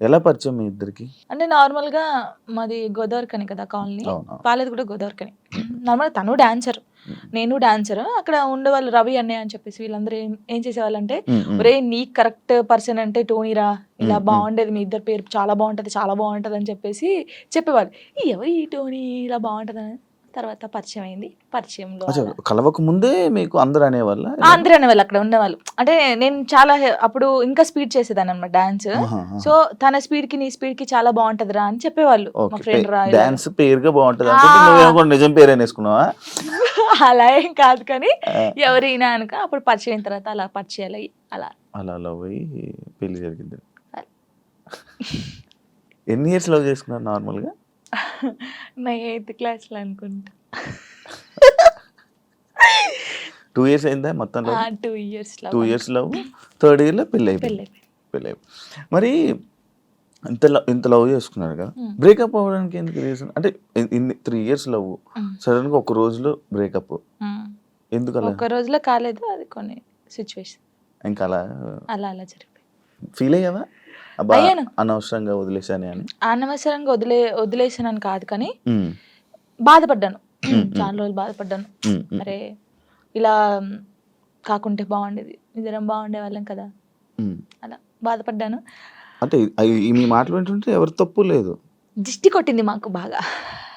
ఎలా పరిచయం మీ ఇద్దరికి? అంటే నార్మల్గా మాది గోదావరికని కదా కాలనీ. వాళ్ళది కూడా గోదావరికని. నార్మల్ తను డాన్సర్. నేను డాన్సర్. అక్కడ ఉండేవాళ్ళు రవి అన్నయ్య అని చెప్పేసి వీళ్ళందరూ ఏం ఏం చేసేవాళ్ళంటే. ఒరే నీ కరెక్ట్ పర్సన్ అంటే టోనీరా? ఇలా. బాగుండేది మీ ఇద్దరు పేరు చాలా బాగుంటది చాలా బాగుంటది అని చెప్పేసి చెప్పేవాళ్ళు. "ఈ ఎవరు ఈ టోనీ? ఇలా బాగుంటది? అని తర్వాత పరిచయం అయింది. పరిచయంలో. కలవక ముందే మీకు అందరు అనేవాళ్ళ? అందరూ అనేవాళ్ళు అక్కడ ఉండేవాళ్ళు అంటే నేను చాలా అప్పుడు ఇంకా స్పీడ్ చేసేదాన్ని అనమాట డాన్స్ సో తన స్పీడ్కి నీ స్పీడ్కి చాలా బాగుంటదిరా అని చెప్పేవాళ్ళు మా ఫ్రెండ్ రా ఇలా. డాన్స్ పేరుగా బాగుంటది నిజం పేరు వేసుకున్నావా అలా ఏం కాదు కానీ ఎవరైనా అనుక అప్పుడు పరిచయం అయిన తర్వాత అలా పరిచయాలు అయ్యి అలా. అలా లవ్ అయ్యి పెళ్ళి జరిగింది. ఎన్ని ఇయర్స్ లవ్ చేసుకున్నారు నార్మల్గా నా ఎయిత్ క్లాస్లో అనుకుంటా. టూ ఇయర్స్ అయిందా మొత్తం two years two years love. Third ఇయర్లో పెళ్ళి అయిపోయింది పెళ్ళి పెళ్ళి మరి ఇంత లవ్ ఇంత లవ్ చేసుకున్నారు కదా. బ్రేకప్ అవ్వడానికి ఎందుకు రీజన్? అంటే ఇన్- ఇన్ని త్రీ ఇయర్స్ లవ్. సడన్గా ఒక రోజులో బ్రేకప్. ఎందుకు అలా? ఒక్క రోజులో కాలేదు అది కొన్ని సిచ్యువేషన్. ఇంకా అలా? అలా అలా జరిగిపోయింది. ఫీల్ అయ్యావా. అనవసరంగా వదిలేశానే అని. అనవసరంగా వదిలే వదిలేసానని కాదు కానీ బాధపడ్డాను. చాలా రోజులు బాధపడ్డాను. అరే ఇలా కాకుంటే బాగుండేది. ఇద్దరం బాగుండే వాళ్ళం కదా. అలా బాధపడ్డాను. అంటే మీ మాటలు వింటుంటే ఎవరి తప్పు లేదు. దిష్టి కొట్టింది మాకు బాగా.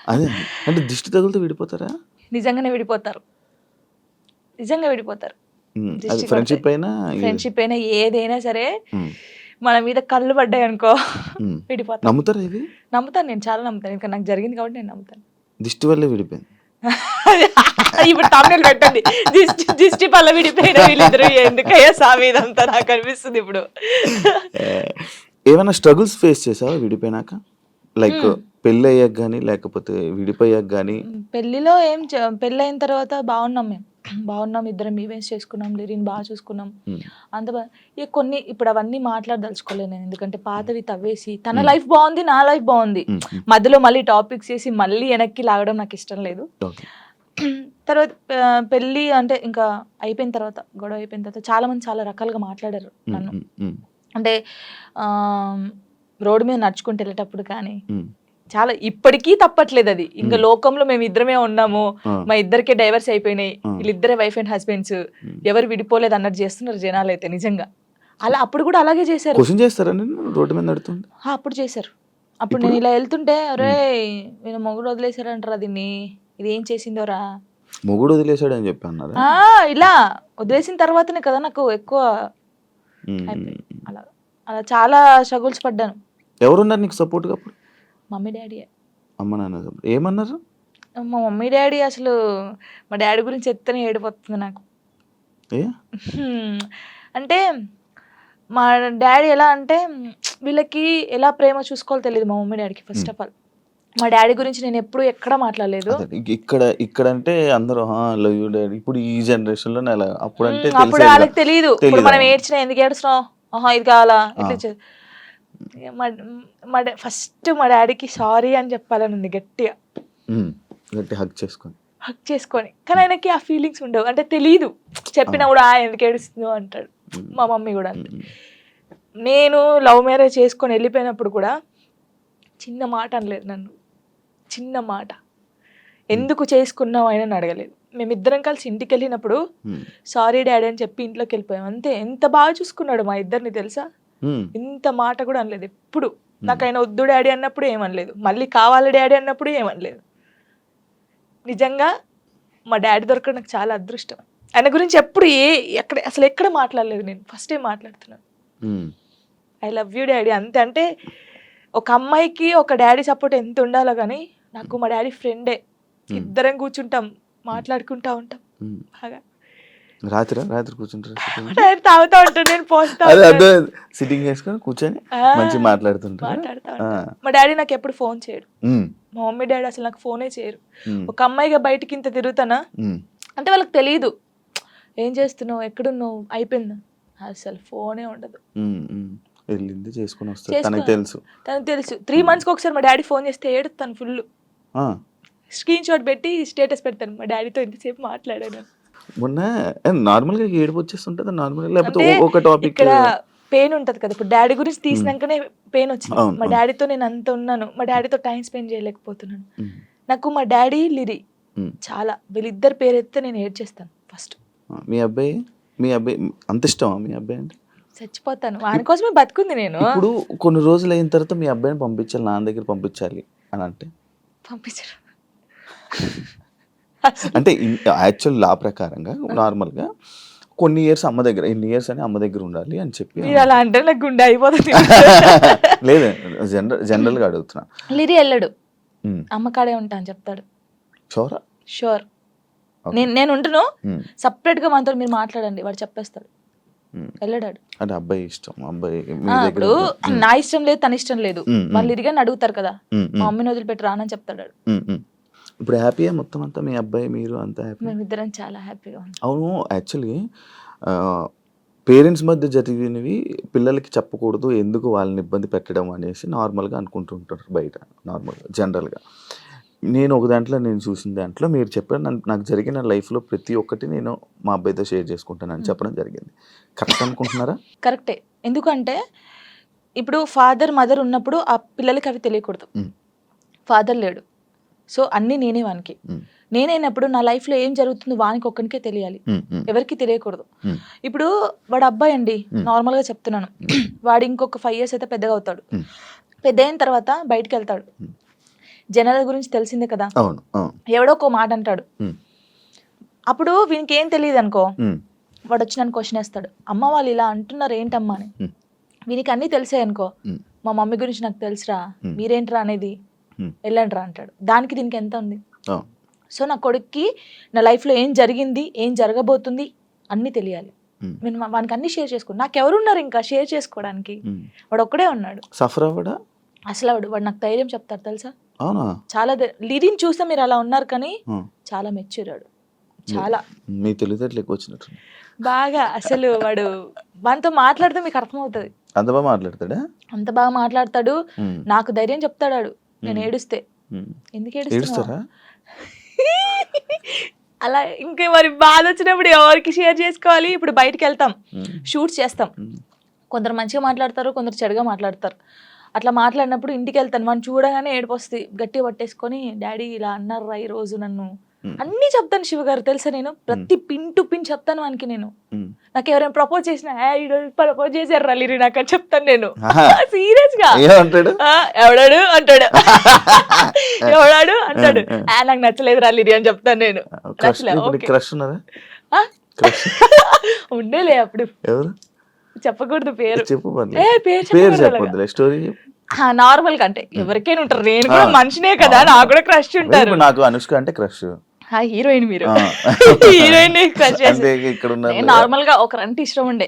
అదే అంటే దిష్టి తగులుతూ విడిపోతారా? నిజంగానే విడిపోతారు. నిజంగా విడిపోతారు. ఫ్రెండ్షిప్ అయినా ఫ్రెండ్షిప్ అయినా ఏదైనా సరే మన మీద కళ్ళు పడ్డాయి అనుకో ఉమ్. విడిపోతాం. నమ్ముతారా ఇది? నమ్ముతాను నేను చాలా నమ్ముతాను. ఇంకా నాకు జరిగింది కాబట్టి నేను నమ్ముతాను. దిష్టి వల్లే విడిపోయింది. ఇప్పుడు తమిళ పెట్టండి. దిష్టి దిష్టి పల్ల విడిపోయిన వీళ్ళిద్దరు ఎందుకయ్యా సామి? ఇదంతా నాకు అనిపిస్తుంది ఇప్పుడు. ఏమైనా స్ట్రగుల్స్ ఫేస్ చేసావా విడిపోయినాక? లైక్ పెళ్ళి అయ్యాక కానీ లేకపోతే విడిపోయాక కానీ పెళ్ళిలో ఏం పెళ్ళి అయిన తర్వాత బాగున్నాం మేము. బాగున్నాం ఇద్దరం ఈవెంట్స్ చేసుకున్నాం లిరిన్ బాగా చూసుకున్నాం. అంత బా ఇక కొన్ని ఇప్పుడు అవన్నీ మాట్లాడదలుచుకోలేదు నేను ఎందుకంటే పాతవి తవ్వేసి తన లైఫ్ బాగుంది నా లైఫ్ బాగుంది. మధ్యలో మళ్ళీ టాపిక్స్ చేసి మళ్ళీ వెనక్కి లాగడం నాకు ఇష్టం లేదు. తర్వాత పెళ్ళి అంటే ఇంకా అయిపోయిన తర్వాత గొడవ అయిపోయిన తర్వాత చాలా మంది చాలా రకాలుగా మాట్లాడారు నన్ను. అంటే రోడ్డు మీద నడుచుకుంటూ వెళ్ళేటప్పుడు కానీ చాలా ఇప్పటికీ తప్పట్లేదు అది. ఇంకా. లోకంలో మేము ఇద్దరమే ఉన్నాము. మా ఇద్దరికే డైవర్స్ అయిపోయినాయి. వీళ్ళిద్దరే వైఫ్ అండ్ హస్బెండ్స్. ఎవరు విడిపోలేదు అన్నట్టు చేస్తున్నారు జనాలు అయితే నిజంగా. అలా అప్పుడు కూడా అలాగే చేశారు. క్వశ్చన్ రోడ్డు మీద నడుతుంది అప్పుడు చేశారు. అప్పుడు? నేను ఇలా వెళ్తుంటే అరే నేను మొగుడు వదిలేశారంటారా దీన్ని? ఇది ఏం చేసిందోరా? మొగుడు వదిలేశాడు అని చెప్పి అన్నారా ఆ, ఇలా. వదిలేసిన తర్వాతనే కదా నాకు ఎక్కువ. అలా అలా చాలా స్ట్రగుల్స్ పడ్డాను. ఎవరున్నారు నీకు సపోర్ట్గా అప్పుడు? మమ్మీ డాడీ అమ్మ నాన్న. ఏమన్నారు? మా మమ్మీ డాడీ అసలు మా డాడీ గురించి ఎత్తనే ఏడిపోతుంది నాకు. అంటే మా డాడీ ఎలా అంటే వీళ్ళకి ఎలా ప్రేమ చూసుకోవాలో తెలియదు మా మమ్మీ డాడీకి ఫస్ట్ ఆఫ్ ఆల్ మా డాడీ గురించి నేను ఎప్పుడు ఎక్కడ మాట్లాడలేదు. ఇక్కడ ఇక్కడ అంటే అందరూ లవ్ యూ డాడీ. ఇప్పుడు ఈ జనరేషన్లో అలా అప్పుడు అంటే అప్పుడు వాళ్ళకి తెలియదు. మనం ఏడ్చినా ఎందుకు ఏడుస్తున్నావు? ఆహా ఇది కావాలా? ఇట్లా మా మా ఫస్ట్ మా డాడీకి సారీ అని చెప్పాలని ఉంది గట్టిగా. గట్టి హక్ చేసుకొని. హక్ చేసుకొని. కానీ ఆయనకి ఆ ఫీలింగ్స్ ఉండవు. అంటే తెలియదు చెప్పినా కూడా "ఆ, ఎందుకు ఏడుస్తుందో అంటాడు. మా మమ్మీ కూడా అంతే. ఉమ్, నేను లవ్ మ్యారేజ్ చేసుకొని వెళ్ళిపోయినప్పుడు కూడా చిన్న మాట అనలేదు నన్ను. చిన్న మాట. ఎందుకు చేసుకున్నావు? అని నన్ను అడగలేదు. మేమిద్దరం కలిసి ఇంటికి వెళ్ళినప్పుడు సారీ డాడీ అని చెప్పి ఇంట్లోకి వెళ్ళిపోయాం. అంతే. ఎంత బాగా చూసుకున్నాడు మా ఇద్దరిని తెలుసా? ఇంత మాట కూడా అనలేదు. ఎప్పుడు నాకు ఆయన వద్దు డాడీ అన్నప్పుడు ఏమనలేదు. మళ్ళీ కావాలి డాడీ అన్నప్పుడు ఏమనలేదు. నిజంగా మా డాడీ దొరకడం నాకు చాలా అదృష్టం. ఆయన గురించి ఎప్పుడు ఏ ఎక్కడ అసలు ఎక్కడ మాట్లాడలేదు నేను. ఫస్ట్ టైం మాట్లాడుతున్నాను. I love you daddy. అంతే అంటే ఒక అమ్మాయికి ఒక డాడీ సపోర్ట్ ఎంత ఉండాలో కానీ నాకు మా డాడీ ఫ్రెండే ఇద్దరం కూర్చుంటాం మాట్లాడుకుంటా ఉంటాం. బాగా. రాత్రి రాత్రి కూర్చుంటారు డాడీ తాగుతా ఉంటాను నేను పోస్తా అదే ఉంటాను. అదే సిట్టింగ్ చేసుకొని కూర్చొని ఆ, మంచిగా మాట్లాడుతుంటారు. మా డాడీ నాకు ఎప్పుడు ఫోన్ చేయడు. మా మమ్మీ డాడీ అసలు నాకు ఫోనే చేయరు. ఒక అమ్మాయిగా బయటికి ఇంత తిరుగుతానా? అంటే వాళ్ళకి తెలియదు ఏం చేస్తున్నావు? ఎక్కడున్నావు? అయిపోయింది? అసలు ఫోనే ఉండదు. వెళ్ళింది చేసుకొని తనకి తెలుసు. తనకు తెలుసు. త్రీ మంత్స్కి ఒకసారి మా డాడీ ఫోన్ చేస్తే ఏడుతాను ఫుల్ స్క్రీన్ షాట్ పెట్టి స్టేటస్ పెడతాను. మా డాడీతో ఇంతసేపు మాట్లాడాను. మొన్న నార్మల్గా ఏడుపు వచ్చేస్తుంటది? నార్మల్ లేకపోతే ఒక టాపిక్ ఇక్కడ పెయిన్ ఉంటది కదా. ఇప్పుడు డాడీ గురించి తీసినాకనే పెయిన్ వచ్చింది. మా. డాడీతో నేను అంత ఉన్నాను. మా డాడీతో టైం స్పెండ్ చేయలేకపోతున్నాను. నాకు మా డాడీ లిరి. చాలా వీళ్ళిద్దరు పేరు ఎత్తే నేను ఏడ్ చేస్తాను ఫస్ట్ మీ అబ్బాయి? మీ అబ్బాయి అంత ఇష్టమా మీ అబ్బాయి అంటే? చచ్చిపోతాను. వాని కోసమే బతుకుంది నేను. ఇప్పుడు కొన్ని రోజులు అయిన తర్వాత మీ అబ్బాయిని పంపించాలి నాన్న దగ్గర పంపించాలి అని అంటే? పంపించరు. అంటే యాక్చువల్ లా ప్రకారంగా నార్మల్గా కొన్ని ఇయర్స్ అమ్మ దగ్గర ఇన్ని ఇయర్స్ అని అమ్మ దగ్గర ఉండాలి అని చెప్పి అలా అంటే నాకు గుండె అయిపోతుంది. లేదు జనరల్ జనరల్గా అడుగుతున్నా. లిరి వెళ్ళడు ఉమ్, అమ్మకాడే ఉంటా అని చెప్తాడు. షోరా? షూర్. నేను నేను ఉంటును సపరేట్గా మనతో మీరు మాట్లాడండి వాడు చెప్పేస్తాడు. వెళ్ళడాడు అంటే అబ్బాయి ఇష్టం అబ్బాయి మీ ఆ, దగ్గర ఇప్పుడు నా ఇష్టం లేదు తన ఇష్టం లేదు. వాళ్ళు ఇరిగా అడుగుతారు కదా. మా మమ్మీని వదిలిపెట్టి రానని చెప్తాడు. ఇప్పుడు హ్యాపీయా మొత్తం అంతా మీ అబ్బాయి మీరు అంతా హ్యాపీ? మేమిద్దరం చాలా హ్యాపీగా ఉన్నాం. అవును యాక్చువల్లీ పేరెంట్స్ మధ్య జరిగినవి పిల్లలకి చెప్పకూడదు ఎందుకు వాళ్ళని ఇబ్బంది పెట్టడం అనేసి నార్మల్గా అనుకుంటుంటారు బయట నార్మల్గా జనరల్గా. నేను ఒక దాంట్లో నేను చూసిన దాంట్లో మీరు చెప్పారు నన్ను- నాకు జరిగిన లైఫ్లో ప్రతి ఒక్కటి నేను మా అబ్బాయితో షేర్ చేసుకుంటానని చెప్పడం జరిగింది. కరెక్ట్ అనుకుంటున్నారా? కరెక్టే. ఎందుకంటే ఇప్పుడు ఫాదర్ మదర్ ఉన్నప్పుడు ఆ పిల్లలకి అవి తెలియకూడదు. ఫాదర్ లేడు. సో అన్నీ నేనే వానికి. నేనైనప్పుడు నా లైఫ్లో ఏం జరుగుతుందో వానికి ఒక్కనికే తెలియాలి. ఎవరికి తెలియకూడదు. ఇప్పుడు వాడు అబ్బాయి అండి. నార్మల్గా చెప్తున్నాను. వాడు ఇంకొక ఫైవ్ ఇయర్స్ అయితే పెద్దగా అవుతాడు. పెద్ద అయిన తర్వాత బయటికి వెళ్తాడు. జనాల గురించి తెలిసిందే కదా? ఎవడో ఒక మాట అంటాడు. అప్పుడు వీనికి ఏం తెలియదు అనుకో? వాడు వచ్చి నన్ను క్వశ్చన్ వేస్తాడు. అమ్మ వాళ్ళు ఇలా అంటున్నారు ఏంటమ్మా అని. వీనికి అన్నీ తెలిసే అనుకో? మా మమ్మీ గురించి నాకు తెలుసురా. మీరేంట్రా అనేది? Hmm. వెళ్ళండిరా అంటాడు. దానికి దీనికి ఎంత ఉంది? సో నా కొడుక్కి నా లైఫ్లో ఏం జరిగింది ఏం జరగబోతుంది అన్నీ తెలియాలి. నేను వానికి అన్ని షేర్ చేసుకో నాకు ఎవరున్నారు ఇంకా షేర్ చేసుకోవడానికి. వాడు ఒక్కడే ఉన్నాడు. సఫర్ అవ్వడా? అసలు వాడు వాడు నాకు ధైర్యం చెప్తారు తెలుసా? చాలా లీడింగ్ చూస్తే మీరు అలా ఉన్నారు కానీ. చాలా మెచ్యూరాడు చాలా. మీ తెలివితేటలు ఎక్కువ వచ్చినట్టు బాగా అసలు వాడు వానితో మాట్లాడితే మీకు అర్థమవుతుంది. అంత బాగా మాట్లాడతాడా? అంత బాగా మాట్లాడతాడు. నాకు ధైర్యం చెప్తాడు. నేను. ఏడుస్తే. ఎందుకు ఏడుస్తారా? అలా ఇంకా మరి బాధ వచ్చినప్పుడు ఎవరికి షేర్ చేసుకోవాలి? ఇప్పుడు బయటికి వెళ్తాం. షూట్స్ చేస్తాం. కొందరు మంచిగా మాట్లాడతారు కొందరు చెడుగా మాట్లాడతారు. అట్లా మాట్లాడినప్పుడు ఇంటికి వెళ్తాను. వాడిని చూడగానే ఏడుపు వస్తుంది. గట్టిగా పట్టేసుకొని డాడీ ఇలా అన్నారా ఈ రోజు నన్ను? అన్నీ చెప్తాను శివ గారు తెలుసా నేను? ప్రతి పిన్ టు పిన్ చెప్తాను వానికి నేను. ఉమ్. నాకు ఎవరైనా ప్రపోజ్ చేసినా "ఏ, ఈరోజు ప్రపోజ్ చేశారు రలీరి నాకు అని చెప్తాను నేను. సీరియస్గా ఎవడాడు? అంటాడు. ఎవడాడు? అంటాడు. ఆ, "ఆ, నాకు నచ్చలేదు రలీరి అని చెప్తాను నేను. ఉండేలే అప్పుడు. చెప్పకూడదు పేరు. చెప్పు పేరు. చెప్పొద్దులే స్టోరీ నార్మల్గా అంటే ఎవరికైనా ఉంటారు. నేను కూడా. మనిషినే కదా నాకు కూడా క్రష్ ఉంటారు. నాకు అనుష్క అంటే క్రష్ హీరోయిన్ మీరు. హీరోయిన్ ఇక్కడ నార్మల్గా ఒక అంటే ఇష్టం ఉండే.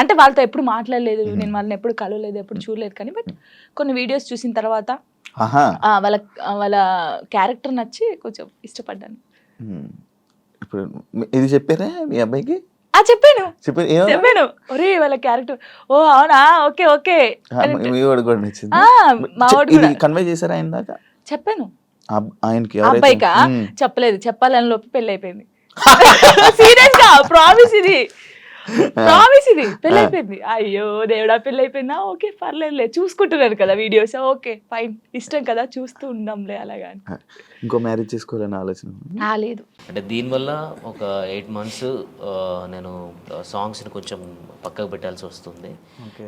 అంటే వాళ్ళతో ఎప్పుడు మాట్లాడలేదు నేను వాళ్ళని ఎప్పుడు కలవలేదు ఎప్పుడు చూడలేదు కానీ బట్ కొన్ని వీడియోస్ చూసిన తర్వాత వాళ్ళ వాళ్ళ క్యారెక్టర్ నచ్చి కొంచెం ఇష్టపడ్డాను. ఇప్పుడు ఇది చెప్పారా మీ అబ్బాయికి? ఆ చెప్పాను. చెప్పాను. ఒరే వాళ్ళ క్యారెక్టర్. ఓ అవునా? Okay okay. మీ వాడు కూడా నచ్చింది. మా వాడు కన్వే చేశారా ఆయన దాకా చెప్పాను. ఆయనకి అబ్బాయికా. చెప్పలేదు. చెప్పాలని లోపు పెళ్ళి అయిపోయింది సీరియస్గా ప్రామిస్ ఇది. ప్రామిస్ ఇది. అయిపోయింది అయ్యో దేవుడా పెళ్ళి అయిపోయిందా ఓకే పర్లేదులే. చూసుకుంటున్నారు కదా వీడియోస్. Okay fine. ఇష్టం కదా చూస్తూ ఉందాంలే అలాగా అని. ఇంకో మ్యారేజ్ చేసుకోవాలని ఆలోచన లేదు. అంటే దీనివల్ల ఒక ఎయిట్ మంత్స్ నేను సాంగ్స్ని కొంచెం పక్కకు పెట్టాల్సి వస్తుంది.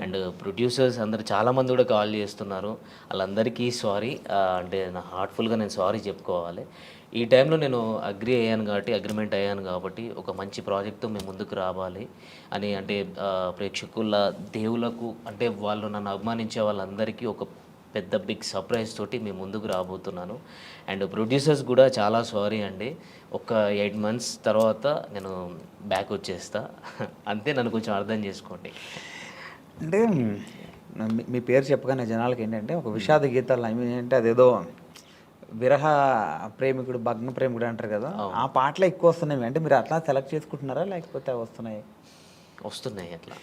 అండ్ ప్రొడ్యూసర్స్ అందరు చాలామంది కూడా కాల్ చేస్తున్నారు. వాళ్ళందరికీ సారీ అంటే నా హార్ట్ఫుల్గా నేను సారీ చెప్పుకోవాలి. ఈ టైంలో నేను అగ్రి అయ్యాను కాబట్టి అగ్రిమెంట్ అయ్యాను కాబట్టి ఒక మంచి ప్రాజెక్ట్తో మేము ముందుకు రావాలి అని అంటే ప్రేక్షకుల దేవులకు అంటే వాళ్ళు నన్ను అభిమానించే వాళ్ళందరికీ ఒక పెద్ద బిగ్ సర్ప్రైజ్ తోటి మేము ముందుకు రాబోతున్నాను. అండ్ ప్రొడ్యూసర్స్ కూడా చాలా సారీ అండి. ఒక ఎయిట్ మంత్స్ తర్వాత నేను బ్యాక్ వచ్చేస్తా. అంతే నన్ను కొంచెం అర్థం చేసుకోండి. అంటే మీ- పేరు చెప్పగానే జనాలకి ఏంటంటే ఒక విషాద గీతాలు ఏంటంటే అదేదో విరహ ప్రేమికుడు భగ్న ప్రేమికుడు అంటారు కదా ఆ పాటలు ఎక్కువ వస్తున్నాయి. అంటే మీరు అట్లా సెలెక్ట్ చేసుకుంటున్నారా? లేకపోతే వస్తున్నాయి? వస్తున్నాయి అట్లా.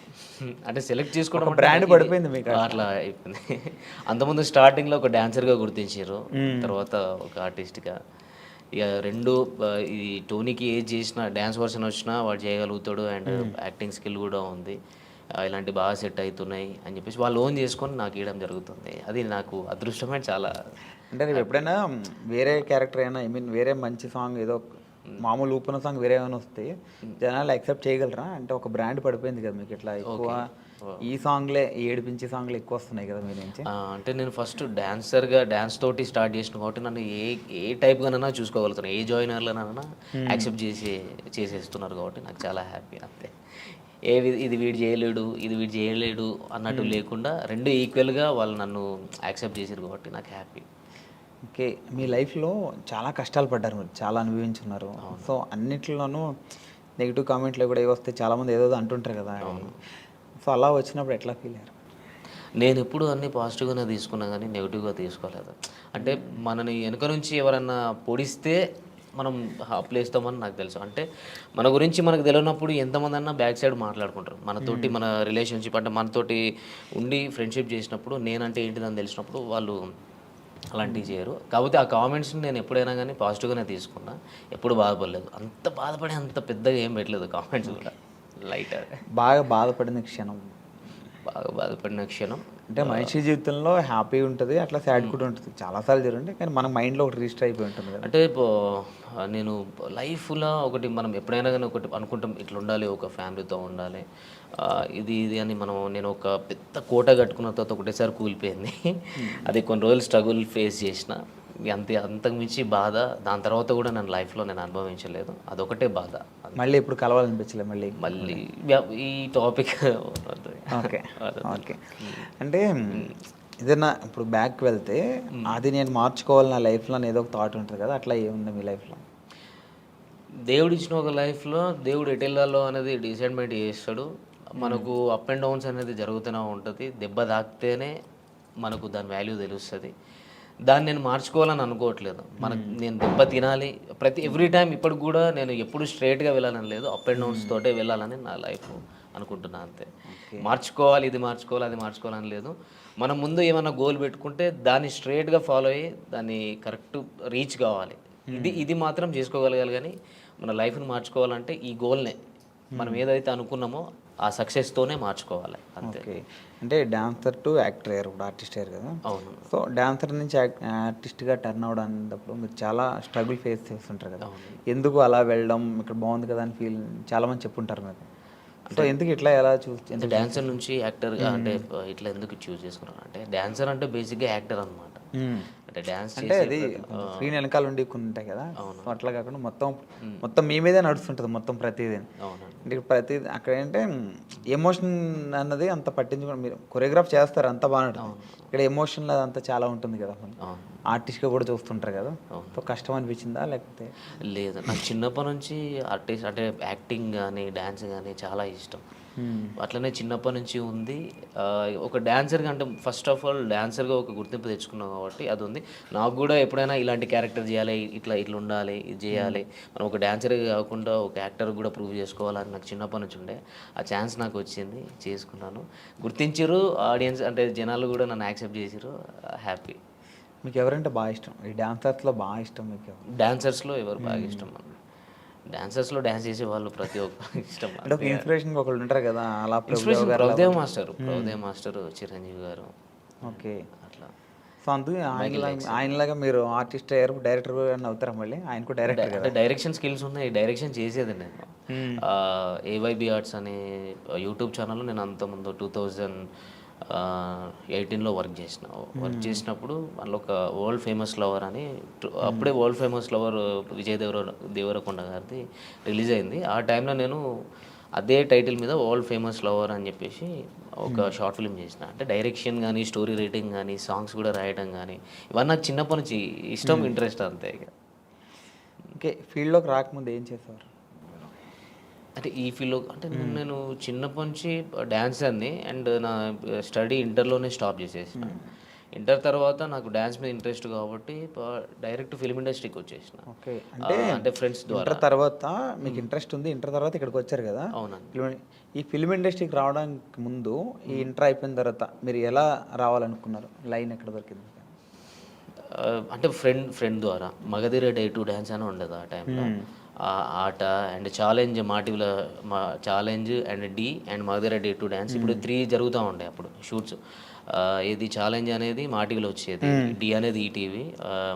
అంటే సెలెక్ట్ చేసుకోవడం ఇది- పడిపోయింది మీకు అట్లా. అయిపోయింది. అంతకుముందు స్టార్టింగ్లో ఒక డాన్సర్గా గుర్తించారు. తర్వాత ఒక ఆర్టిస్ట్గా ఇక రెండు ఇది టోనీకి ఏజ్ చేసిన డ్యాన్స్ వర్షన్ వచ్చినా వాడు చేయగలుగుతాడు. అండ్ యాక్టింగ్ స్కిల్ కూడా ఉంది. ఇలాంటి బాగా సెట్ అవుతున్నాయి అని చెప్పేసి వాళ్ళు ఓన్ చేసుకొని నాకు ఇవ్వడం జరుగుతుంది. అది నాకు అదృష్టమే చాలా అంటే రేపు ఎప్పుడైనా వేరే క్యారెక్టర్ అయినా ఐ మీన్ వేరే మంచి సాంగ్ ఏదో మామూలు ఊపిన సాంగ్ వేరే ఏమైనా వస్తే జనాలు యాక్సెప్ట్ చేయగలరా? అంటే ఒక బ్రాండ్ పడిపోయింది కదా మీకు ఇట్లా ఎక్కువ. ఈ సాంగ్లే ఏడిపించే సాంగ్లే ఎక్కువ వస్తున్నాయి కదా మీ నుంచి. ఆ, అంటే నేను ఫస్ట్ డాన్సర్గా డాన్స్ తోటి స్టార్ట్ చేసిన కాబట్టి నన్ను ఏ ఏ టైప్గానైనా చూసుకోగలుగుతాను ఏ జాయినర్లనైనా యాక్సెప్ట్ చేసి చేసేస్తున్నారు కాబట్టి నాకు చాలా హ్యాపీ అంతే. ఏ ఇది వీడు చేయలేడు ఇది వీడు చేయలేడు అన్నట్టు లేకుండా రెండు ఈక్వల్గా వాళ్ళు నన్ను యాక్సెప్ట్ చేశారు కాబట్టి నాకు హ్యాపీ ఓకే మీ లైఫ్లో చాలా కష్టాలు పడ్డారు మీరు చాలా అనుభవించున్నారు. సో అన్నిట్లోనూ నెగిటివ్ కామెంట్లు కూడా ఏవి వస్తే చాలామంది ఏదో అంటుంటారు కదా. సో అలా వచ్చినప్పుడు ఎట్లా ఫీల్ అయ్యారు? నేను ఎప్పుడు అన్ని పాజిటివ్గానే తీసుకున్నా కానీ నెగిటివ్గా తీసుకోలేదు. అంటే మనని వెనుక నుంచి ఎవరన్నా పొడిస్తే మనం అప్లేస్తామని నాకు తెలుసు. అంటే మన గురించి మనకు తెలియనప్పుడు ఎంతమంది అన్నా బ్యాక్ సైడ్ మాట్లాడుకుంటారు మనతోటి మన రిలేషన్షిప్ అంటే మనతోటి ఉండి ఫ్రెండ్షిప్ చేసినప్పుడు నేనంటే ఏంటిదని తెలిసినప్పుడు వాళ్ళు అలాంటివి చేయరు. కాకపోతే ఆ కామెంట్స్ని నేను ఎప్పుడైనా కానీ పాజిటివ్గానే తీసుకున్నా. ఎప్పుడు బాధపడలేదు. అంత బాధపడి అంత పెద్దగా ఏం పెట్టలేదు కామెంట్స్ కూడా. లైట్ బాగా బాధపడిన క్షణం. బాగా బాధపడిన క్షణం. అంటే మనిషి జీవితంలో హ్యాపీ ఉంటుంది అట్లా సాడ్ కూడా ఉంటుంది. చాలాసార్లు జరుగుతుంది కానీ మన మైండ్లో ఒకటి రిజిస్టర్ అయిపోయి ఉంటుంది కదా. అంటే పో- నేను లైఫ్లో ఒకటి మనం ఎప్పుడైనా కానీ ఒకటి అనుకుంటాం ఇట్లా ఉండాలి ఒక ఫ్యామిలీతో ఉండాలి ఇది ఇది అని మనం నేను ఒక పెద్ద కోట కట్టుకున్న తర్వాత ఒకటేసారి కూలిపోయింది. అది కొన్ని రోజులు స్ట్రగుల్ ఫేస్ చేసిన. అంతే అంతకుమించి బాధ. దాని తర్వాత కూడా నేను లైఫ్లో నేను అనుభవించలేదు. అదొకటే బాధ. మళ్ళీ ఇప్పుడు కలవాలనిపించలేదు మళ్ళీ? మళ్ళీ ఈ టాపిక్ ఓకే ఓకే. అంటే ఏదైనా ఇప్పుడు బ్యాక్ వెళ్తే అది నేను మార్చుకోవాలి నా లైఫ్లో అని ఏదో ఒక థాట్ ఉంటుంది కదా అట్లా ఏముంది మీ లైఫ్లో? దేవుడు ఇచ్చిన ఒక లైఫ్లో దేవుడు ఎటు వెళ్ళాలో అనేది డిసైడ్మెంట్ చేస్తాడు. మనకు అప్ అండ్ డౌన్స్ అనేది జరుగుతూనే ఉంటుంది. దెబ్బ తాకితేనే మనకు దాని వాల్యూ తెలుస్తుంది. దాన్ని నేను మార్చుకోవాలని అనుకోవట్లేదు. మనకు నేను దెబ్బ తినాలి. ప్రతి ఎవ్రీ టైం ఇప్పటికి కూడా నేను ఎప్పుడు స్ట్రైట్గా వెళ్ళాలని లేదు. అప్ అండ్ డౌన్స్ తోటే వెళ్ళాలని నా లైఫ్ అనుకుంటున్నా అంతే. మార్చుకోవాలి ఇది మార్చుకోవాలి అది మార్చుకోవాలని లేదు. మనం ముందు ఏమైనా గోల్ పెట్టుకుంటే దాన్ని స్ట్రైట్గా ఫాలో అయ్యి దాన్ని కరెక్ట్ రీచ్ కావాలి. ఇది ఇది మాత్రం చేసుకోగలగాలి కానీ మన లైఫ్ని మార్చుకోవాలంటే ఈ గోల్నే. మనం ఏదైతే అనుకున్నామో ఆ సక్సెస్తోనే మార్చుకోవాలి అంతే. అంటే డాన్సర్ టు యాక్టర్ అయ్యారు ఇప్పుడు ఆర్టిస్ట్ అయ్యారు కదా? అవును. సో డాన్సర్ నుంచి ఆర్టిస్ట్గా టర్న్ అవడం అనేటప్పుడు మీరు చాలా స్ట్రగుల్ ఫేస్ చేస్తుంటారు కదా? ఎందుకు అలా వెళ్ళడం? ఇక్కడ బాగుంది కదా అని ఫీల్ చాలా మంది చెప్పుంటారు మీకు సో ఎందుకు ఇట్లా ఎలా చూసి డాన్సర్ నుంచి యాక్టర్గా అంటే ఇట్లా ఎందుకు చూస్ చేసుకున్నాను అంటే డాన్సర్ అంటే బేసిక్గా యాక్టర్ అనమాట అంటే డాన్స్ అంటే అది స్క్రీన్ వెనకాల ఉండి కొన్ని ఉంటాయి కదా సో అట్లా కాకుండా మొత్తం మొత్తం మీ మీదే నడుస్తుంటుంది మొత్తం ప్రతిదీ. అంటే ప్రతి అక్కడ ఏంటంటే ఎమోషన్ అన్నది అంత పట్టించుకోండి మీరు కొరియోగ్రాఫ్ చేస్తారు అంత బాగా ఇక్కడ ఎమోషన్ అంతా చాలా ఉంటుంది కదా. ఆర్టిస్ట్గా కూడా చూస్తుంటారు కదా. సో కష్టం అనిపించిందా లేకపోతే? లేదు. నాకు చిన్నప్పటి నుంచి ఆర్టిస్ట్ అంటే యాక్టింగ్ కానీ డ్యాన్స్ కానీ చాలా ఇష్టం. అట్లనే చిన్నప్పటి నుంచి ఉంది. ఒక డాన్సర్గా అంటే ఫస్ట్ ఆఫ్ ఆల్ డాన్సర్గా ఒక గుర్తింపు తెచ్చుకున్నాం కాబట్టి అది ఉంది. నాకు కూడా ఎప్పుడైనా ఇలాంటి క్యారెక్టర్ చేయాలి ఇట్లా ఇట్లా ఉండాలి ఇది చేయాలి. మనం ఒక డాన్సర్ కాకుండా ఒక యాక్టర్ కూడా ప్రూవ్ చేసుకోవాలని నాకు చిన్నప్పటి నుంచి ఉండే. ఆ ఛాన్స్ నాకు వచ్చింది చేసుకున్నాను. గుర్తించారు ఆడియన్స్ అంటే జనాలు కూడా నన్ను యాక్సెప్ట్ చేసారు హ్యాపీ మీకు ఎవరంటే బాగా ఇష్టం? ఈ డాన్సర్స్లో బాగా ఇష్టం మీకు డాన్సర్స్లో ఎవరు బాగా ఇష్టం? అన్న డాన్సర్స్లో డాన్స్ చేసే వాళ్ళు ప్రతి ఒక్క ఇష్టం. అంటే ఒక ఇన్స్పిరేషన్ ఒకళ్ళు ఉంటారు కదా అలా inspiration garu Prabhudev master Prabhudev master Chiranjeevi garu. Okay. అట్లా. సో అందుకే ఆయనలాగా ఆయనలాగా మీరు ఆర్టిస్ట్ అయ్యారు డైరెక్టర్ కూడా అవుతారా మళ్ళీ? ఆయన కూడా డైరెక్టర్ అంటే డైరెక్షన్ స్కిల్స్ ఉన్నాయి డైరెక్షన్ చేసేది నేను. ఏవైబి ఆర్ట్స్ అనే యూట్యూబ్ ఛానల్లో నేను అంతకుముందు టూ థౌజండ్ ఎయిటీన్లో వర్క్ చేసిన వర్క్ చేసినప్పుడు అందులో ఒక వరల్డ్ ఫేమస్ లవర్ అని టు- అప్పుడే world famous lover Vijay Devara Devarakonda గారిది రిలీజ్ అయింది. ఆ టైంలో నేను అదే టైటిల్ మీద వరల్డ్ ఫేమస్ లవర్ అని చెప్పేసి ఒక షార్ట్ ఫిల్మ్ చేసిన. అంటే డైరెక్షన్ కానీ స్టోరీ రైటింగ్ కానీ సాంగ్స్ కూడా రాయడం కానీ ఇవన్నీ నాకు చిన్నప్పటి నుంచి ఇష్టం ఇంట్రెస్ట్ అంతే ఇక. ఓకే ఫీల్డ్లోకి రాకముందు ఏం చేసేవారు? అంటే ఈ ఫీల్డ్లో అంటే నేను- నేను చిన్నప్పటి నుంచి డ్యాన్స్ అన్ని అండ్ నా స్టడీ ఇంటర్లోనే స్టాప్ చేసేసిన. ఇంటర్ తర్వాత నాకు డ్యాన్స్ మీద ఇంట్రెస్ట్ కాబట్టి డైరెక్ట్ ఫిల్మ్ ఇండస్ట్రీకి వచ్చేసిన. ఓకే. ఆ, అంటే ఫ్రెండ్స్ ద్వారా ఇంటర్ తర్వాత మీకు ఇంట్రెస్ట్ ఉంది ఇంటర్ తర్వాత ఇక్కడికి వచ్చారు కదా? అవునండి. ఈ ఫిల్మ్ ఇండస్ట్రీకి రావడానికి ముందు ఈ ఇంటర్ అయిపోయిన తర్వాత మీరు ఎలా రావాలనుకున్నారు? లైన్ ఎక్కడ దొరికింది? అంటే ఫ్రెండ్ ఫ్రెండ్ ద్వారా. మగధీర డే టు డ్యాన్స్ అని ఉండదు ఆ టైంలో ఆట అండ్ ఛాలెంజ్ మా టీవీలో Maa challenge and Dhee and మగధర డే టు డ్యాన్స్ ఇప్పుడు త్రీ జరుగుతూ ఉండే అప్పుడు షూట్స్. ఇది ఛాలెంజ్ అనేది మా టీవీలో వచ్చేది. డి అనేది ఈటీవీ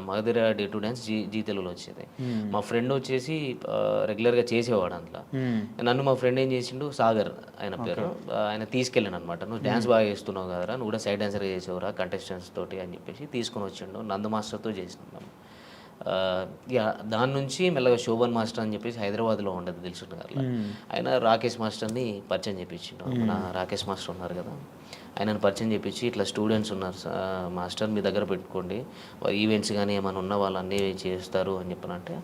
మగధర డే టు డ్యాన్స్ జీ జీ తెలుగులో వచ్చేది. మా ఫ్రెండ్ వచ్చేసి రెగ్యులర్గా చేసేవాడు అందులో. నన్ను మా ఫ్రెండ్ ఏం చేసిండు సాగర్ ఆయన పేరు ఆయన తీసుకెళ్ళాను అనమాట నువ్వు డ్యాన్స్ బాగా చేస్తున్నావు కదరా నువ్వు కూడా సైడ్ డాన్సర్గా చేసేవరా కంటెస్టెంట్స్ తోటి అని చెప్పేసి తీసుకొని వచ్చిండు. నందు మాస్టర్తో చేసినాం దాని నుంచి మెల్లగా శోభన్ మాస్టర్ అని చెప్పేసి హైదరాబాద్లో ఉండదు తెలుసు గారు ఆయన రాకేష్ మాస్టర్ని పరిచయం చేయించిండు మన రాకేష్ మాస్టర్ ఉన్నారు కదా. ఆయనను పరిచయం చేయించి ఇట్లా స్టూడెంట్స్ ఉన్నారు మాస్టర్ మీ దగ్గర పెట్టుకోండి. ఈవెంట్స్ కానీ ఏమైనా ఉన్న వాళ్ళు అన్నీ చేస్తారు అని చెప్పనంటే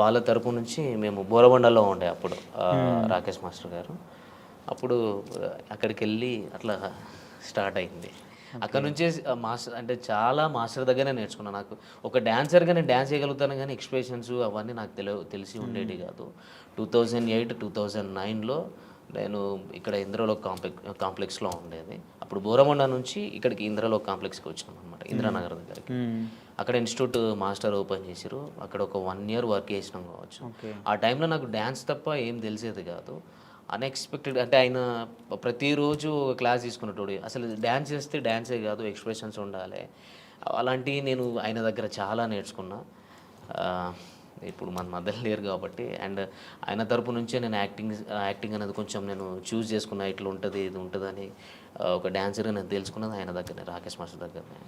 వాళ్ళ తరపు నుంచి మేము బోరబండలో ఉండే అప్పుడు రాకేష్ మాస్టర్ గారు. అప్పుడు అక్కడికి వెళ్ళి అట్లా స్టార్ట్ అయింది. అక్కడ నుంచే మాస్టర్ అంటే చాలా మాస్టర్ దగ్గరే నేర్చుకున్నాను నాకు. ఒక డాన్సర్గా నేను డ్యాన్స్ చేయగలుగుతాను కానీ ఎక్స్ప్రెషన్స్ అవన్నీ నాకు తెలి తెలిసి ఉండేవి కాదు. Two thousand eight two thousand నైన్లో నేను ఇక్కడ ఇంద్రలో కాంప్లెక్స్ కాంప్లెక్స్లో ఉండేది. అప్పుడు బోరమండ నుంచి ఇక్కడికి ఇంద్రలో కాంప్లెక్స్కి వచ్చినాం అనమాట ఇంద్రానగర్ దగ్గరికి. అక్కడ ఇన్స్టిట్యూట్ మాస్టర్ ఓపెన్ చేసిరు అక్కడ ఒక వన్ ఇయర్ వర్క్ చేసినాం కావచ్చు. ఆ టైంలో నాకు డ్యాన్స్ తప్ప ఏం తెలిసేది కాదు. అన్ఎక్స్పెక్టెడ్ అంటే ఆయన ప్రతిరోజు ఒక క్లాస్ తీసుకున్నటోడు. అసలు డ్యాన్స్ చేస్తే డ్యాన్సే కాదు ఎక్స్ప్రెషన్స్ ఉండాలి. అలాంటివి నేను ఆయన దగ్గర చాలా నేర్చుకున్నా. ఇప్పుడు మన మధ్యలో లేరు కాబట్టి అండ్ ఆయన తరపు నుంచే నేను యాక్టింగ్ యాక్టింగ్ అనేది కొంచెం నేను చూస్ చేసుకున్నా ఇట్లా ఉంటుంది ఇది ఉంటుందని అని ఒక డాన్సర్గా నేను తెలుసుకున్నది ఆయన దగ్గరనే రాకేష్ మాస్టర్ దగ్గరనే.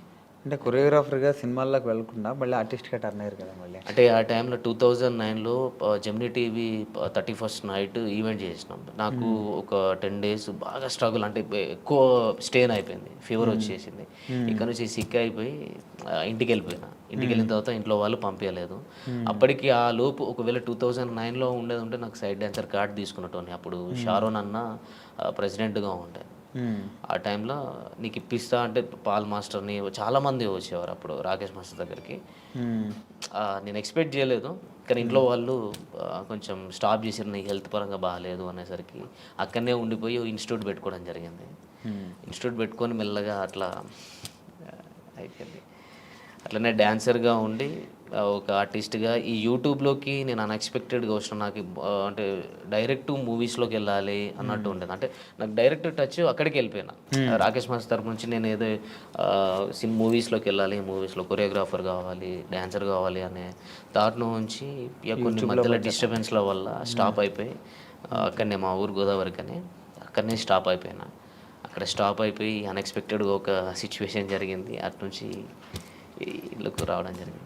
అంటే కొరియోగ్రాఫర్గా సినిమాల్లోకి వెళ్ళకుండా మళ్ళీ ఆర్టిస్ట్గా టర్న్ అయ్యారు కదా మళ్ళీ. అంటే ఆ టైంలో టూ థౌజండ్ నైన్లో Gemini TV thirty first night event చేసినాం. నాకు ఒక టెన్ డేస్ బాగా స్ట్రగుల్ అంటే ఎక్కువ స్టేన్ అయిపోయింది. ఫీవర్ వచ్చేసింది. ఇక్కడ నుంచి సిక్ అయిపోయి ఇంటికి వెళ్ళిపోయినా ఇంటికి వెళ్ళిన తర్వాత ఇంట్లో వాళ్ళు పంపించలేదు అప్పటికి ఆ లోపు ఒకవేళ టూ థౌజండ్ నైన్లో ఉండేది ఉంటే నాకు సైడ్ డాన్సర్ కార్డ్ తీసుకున్నట్టు అప్పుడు షారోన్ అన్న ప్రెసిడెంట్గా ఉండే. ఆ టైంలో నీకు ఇప్పిస్తా అంటే పాల్ మాస్టర్ని చాలామంది వచ్చేవారు అప్పుడు రాకేష్ మాస్టర్ దగ్గరికి. నేను ఎక్స్పెక్ట్ చేయలేదు. కానీ ఇంట్లో వాళ్ళు కొంచెం స్టాప్ చేసారు నీకు హెల్త్ పరంగా బాగాలేదు అనేసరికి అక్కడనే ఉండిపోయి ఇన్స్టిట్యూట్ పెట్టుకోవడం జరిగింది. ఇన్స్టిట్యూట్ పెట్టుకొని మెల్లగా అట్లా అయిపోయింది. అట్లనే డాన్సర్గా ఉండి ఒక ఆర్టిస్ట్గా ఈ యూట్యూబ్లోకి నేను అన్ఎక్స్పెక్టెడ్గా వచ్చిన నాకు అంటే డైరెక్ట్ మూవీస్లోకి వెళ్ళాలి అన్నట్టు ఉండేది. అంటే నాకు డైరెక్ట్ టచ్ అక్కడికి వెళ్ళిపోయినా. రాకేష్ మాస్టర్ తరపు నుంచి నేను ఏదో సిమ్ మూవీస్లోకి వెళ్ళాలి మూవీస్లో కొరియోగ్రాఫర్ కావాలి డాన్సర్ కావాలి అనే థాట్ నుంచి ఇక కొన్ని మధ్యలో డిస్టర్బెన్స్ల వల్ల స్టాప్ అయిపోయి అక్కడనే మా ఊరు గోదావరి కానీ అక్కడనే స్టాప్ అయిపోయినా. అక్కడ స్టాప్ అయిపోయి అన్ఎక్స్పెక్టెడ్గా ఒక సిచ్యువేషన్ జరిగింది. అటు నుంచి ఈ ఇల్లుకు రావడం జరిగింది.